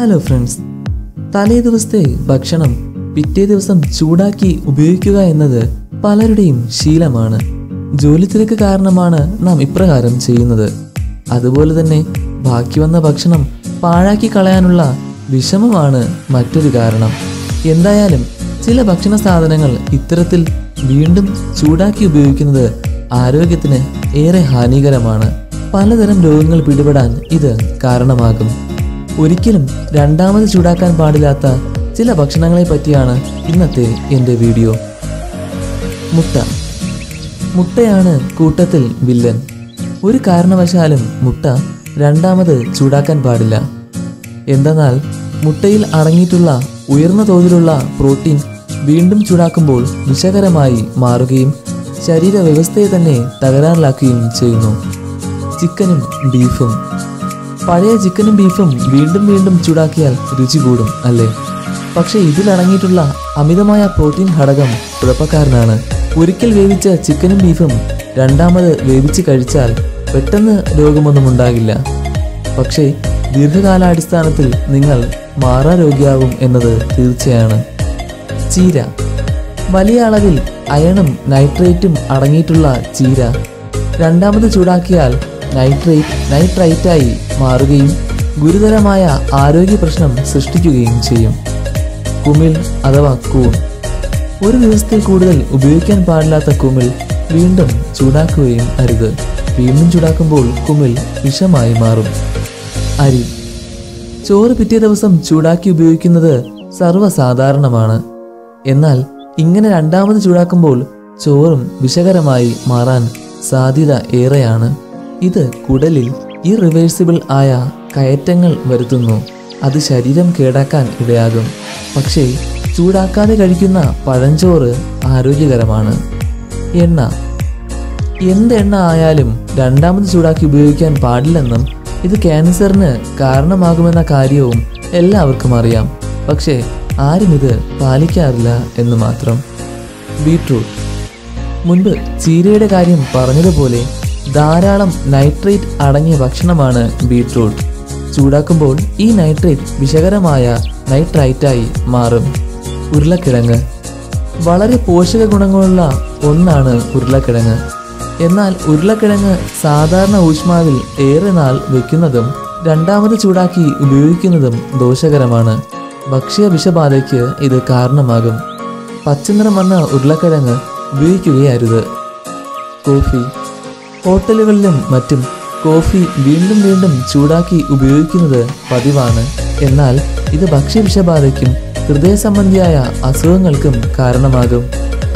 Hello friends തലേ ദിവസത്തെ ഭക്ഷണം പിറ്റേ ദിവസം ചൂടാക്കി ഉപയോഗിക്കുക എന്നത് പലരുടെയും ശീലമാണ്. ജോലി തിരക്ക് കാരണമാണ് നാം ഇപ്രകാരം ചെയ്യുന്നത്. അതുപോലെ തന്നെ ബാക്കി വന്ന ഭക്ഷണം പാഴാക്കി കളയാനുള്ള വിഷമമാണ് മറ്റൊരു കാരണം. എന്തായാലും ചില ഭക്ഷണ സാധനങ്ങൾ ഇത്തരത്തിൽ വീണ്ടും ചൂടാക്കി ഉപയോഗിക്കുന്നത് ആരോഗ്യത്തിന് ഏറെ ഹാനികരമാണ്. പലതരം രോഗങ്ങൾ പിടിപെടാൻ ഇത് കാരണമാകും. ഒരിക്കലും രണ്ടാമത് ചൂടാക്കാൻ പാടില്ലാത്ത ചില ഭക്ഷണങ്ങളെ പറ്റിയാണ് ഇന്നത്തെ എന്റെ വീഡിയോ. മുട്ട. മുട്ടയാണ് കൂട്ടത്തിൽ വില്ലൻ. ഒരു കാരണവശാലും മുട്ട രണ്ടാമത് ചൂടാക്കാൻ പാടില്ല. എന്തെന്നാൽ മുട്ടയിൽ അടങ്ങിയിട്ടുള്ള ഉയർന്ന തോതിലുള്ള പ്രോട്ടീൻ വീണ്ടും ചൂടാക്കുമ്പോൾ വിഷകരമായി മാറുകയും ശരീരവ്യവസ്ഥയെ തന്നെ തകരാറിലാക്കുകയും ചെയ്യുന്നു. ചിക്കനും ബീഫും. പഴയ ചിക്കനും ബീഫും വീണ്ടും വീണ്ടും ചൂടാക്കിയാൽ രുചി കൂടും അല്ലേ? പക്ഷേ ഇതിലടങ്ങിയിട്ടുള്ള അമിതമായ പ്രോട്ടീൻ ഘടകം കുഴപ്പക്കാരനാണ് ഒരിക്കൽ വേവിച്ച ചിക്കനും ബീഫും രണ്ടാമത് വേവിച്ച് കഴിച്ചാൽ പെട്ടെന്ന് രോഗമൊന്നും ഉണ്ടാകില്ല. പക്ഷേ ദീർഘകാലാടിസ്ഥാനത്തിൽ നിങ്ങൾ മാറാരോഗിയാകും എന്നത് തീർച്ചയാണ്. ചീര. വലിയ അളവിൽ അയണും നൈട്രേറ്റും അടങ്ങിയിട്ടുള്ള ചീര. രണ്ടാമത് ചൂടാക്കിയാൽ നൈട്രേറ്റ് നൈട്രൈറ്റായി മാറുകയും ഗുരുതരമായ ആരോഗ്യ പ്രശ്നം സൃഷ്ടിക്കുകയും ചെയ്യും. കുമിൾ അഥവാ കൂൺ. ഒരു ദിവസത്തിൽ കൂടുതൽ ഉപയോഗിക്കാൻ പാടില്ലാത്ത കുമിൾ വീണ്ടും ചൂടാക്കുകയും അരുത്. വീണ്ടും ചൂടാക്കുമ്പോൾ കുമിൾ വിഷമായി മാറും. അരി. ചോറ് പിറ്റേ ദിവസം ചൂടാക്കി ഉപയോഗിക്കുന്നത് സർവസാധാരണമാണ്. എന്നാൽ ഇങ്ങനെ രണ്ടാമത് ചൂടാക്കുമ്പോൾ ചോറും വിഷകരമായി മാറാൻ സാധ്യത ഏറെയാണ്. ഇത് കുടലിൽ ഇറിവേഴ്സിബിൾ ആയ കയറ്റങ്ങൾ വരുത്തുന്നു. അത് ശരീരം കേടാക്കാൻ ഇടയാകും. പക്ഷേ ചൂടാക്കാതെ കഴിക്കുന്ന പഴഞ്ചോറ് ആരോഗ്യകരമാണ്. എണ്ണ. എന്ത് എണ്ണ ആയാലും രണ്ടാമത് ചൂടാക്കി ഉപയോഗിക്കാൻ പാടില്ലെന്നും ഇത് ക്യാൻസറിന് കാരണമാകുമെന്ന കാര്യവും എല്ലാവർക്കും അറിയാം. പക്ഷേ ആരും ഇത് പാലിക്കാറില്ല എന്ന് മാത്രം. ബീട്രൂട്ട്. മുൻപ് ചീരയുടെ കാര്യം പറഞ്ഞതുപോലെ ധാരാളം നൈട്രേറ്റ് അടങ്ങിയ ഭക്ഷണമാണ് ബീട്രൂട്ട്. ചൂടാക്കുമ്പോൾ ഈ നൈട്രേറ്റ് വിഷകരമായ നൈട്രൈറ്റായി മാറും. ഉരുളക്കിഴങ്ങ്. വളരെ പോഷക ഗുണങ്ങളുള്ള ഒന്നാണ് ഉരുളക്കിഴങ്ങ്. എന്നാൽ ഉരുളക്കിഴങ്ങ് സാധാരണ ഊഷ്മാവിൽ ഏറെ നാൾ വെക്കുന്നതും രണ്ടാമത് ചൂടാക്കി ഉപയോഗിക്കുന്നതും ദോഷകരമാണ്. ഭക്ഷ്യ വിഷബാധയ്ക്ക് ഇത് കാരണമാകും. പച്ചനിറം വന്ന ഉരുളക്കിഴങ്ങ് ഉപയോഗിക്കുകയരുത്. കോഫി. ഹോട്ടലുകളിലും മറ്റും കോഫി വീണ്ടും വീണ്ടും ചൂടാക്കി ഉപയോഗിക്കുന്നത് പതിവാണ്. എന്നാൽ ഇത് ഭക്ഷ്യവിഷബാധയ്ക്കും ഹൃദയ സംബന്ധിയായ അസുഖങ്ങൾക്കും കാരണമാകും.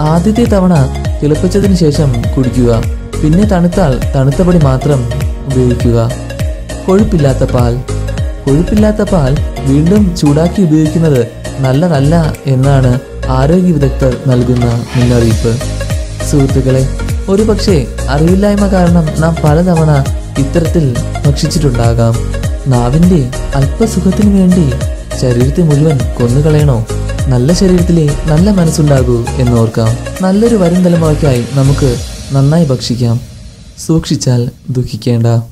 ആദ്യത്തെ തവണ തിളപ്പിച്ചതിന് ശേഷം കുടിക്കുക പിന്നെ തണുത്താൽ തണുത്തപടി മാത്രം ഉപയോഗിക്കുക. കൊഴുപ്പില്ലാത്ത പാൽ. കൊഴുപ്പില്ലാത്ത പാൽ വീണ്ടും ചൂടാക്കി ഉപയോഗിക്കുന്നത് നല്ലതല്ല എന്നാണ് ആരോഗ്യ വിദഗ്ധർ നൽകുന്ന മുന്നറിയിപ്പ്. സുഹൃത്തുക്കളെ ഒരുപക്ഷെ അറിവില്ലായ്മ കാരണം നാം പലതവണ ഇത്തരത്തിൽ ഭക്ഷിച്ചിട്ടുണ്ടാകാം. നാവിന്റെ അല്പസുഖത്തിനു വേണ്ടി ശരീരത്തെ മുഴുവൻ കൊന്നുകളയണോ? നല്ല ശരീരത്തിലെ നല്ല മനസ്സുണ്ടാകൂ എന്നോർക്കാം. നല്ലൊരു വരും തലമുറയ്ക്കായി നമുക്ക് നന്നായി ഭക്ഷിക്കാം. സൂക്ഷിച്ചാൽ ദുഃഖിക്കേണ്ട.